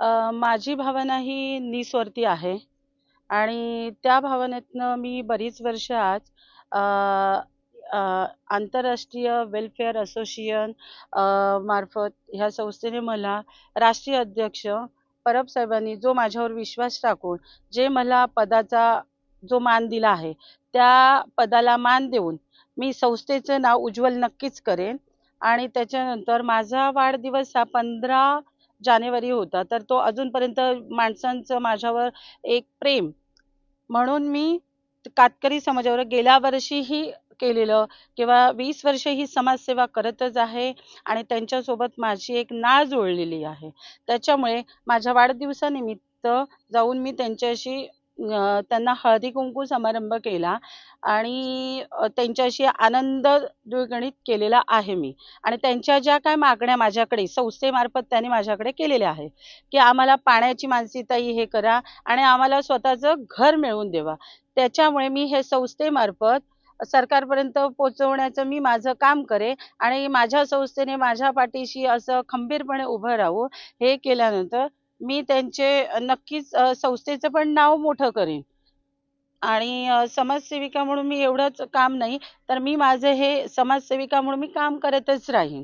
माझी भावना ही निस्वार्थी आहे. आणि त्या भावनेतनं मी बरीच वर्ष आज आंतरराष्ट्रीय वेलफेअर असोसिएशन मार्फत ह्या संस्थेने मला राष्ट्रीय अध्यक्ष परब साहेबांनी जो माझ्यावर विश्वास टाकून जे मला पदाचा जो मान दिला आहे त्या पदाला मान देऊन मी संस्थेचं नाव उज्ज्वल नक्कीच करेन. आणि त्याच्यानंतर माझा वाढदिवस हा पंधरा जानेवारी होता. तर तो अजूनपर्यंत माणसांचं माझ्यावर एक प्रेम म्हणून मी कातकरी समाजावर गेल्या वर्षीही केलेलं किंवा वीस वर्ष ही समाजसेवा करतच आहे आणि त्यांच्यासोबत माझी एक नाळ जुळलेली आहे. त्याच्यामुळे माझ्या वाढदिवसानिमित्त जाऊन मी त्यांच्याशी त्यांना हळदी कुंकू समारंभ केला आणि त्यांच्याशी आनंद द्विगणित केलेला आहे मी. आणि त्यांच्या ज्या काय मागण्या माझ्याकडे संस्थेमार्फत त्यांनी माझ्याकडे केलेल्या आहे की आम्हाला पाण्याची मानसिकताई हे करा आणि आम्हाला स्वतःचं घर मिळवून देवा. त्याच्यामुळे मी हे संस्थेमार्फत सरकारपर्यंत पोहोचवण्याचं मी माझं काम करे आणि माझ्या संस्थेने माझ्या पाठीशी असं खंबीरपणे उभं राहू हे केल्यानंतर मी त्यांचे नक्कीच संस्थेचं पण नाव मोठं करेन. आणि समाजसेविका म्हणून मी एवढंच काम नाही तर मी माझं हे समाजसेविका म्हणून मी काम करतच राहीन.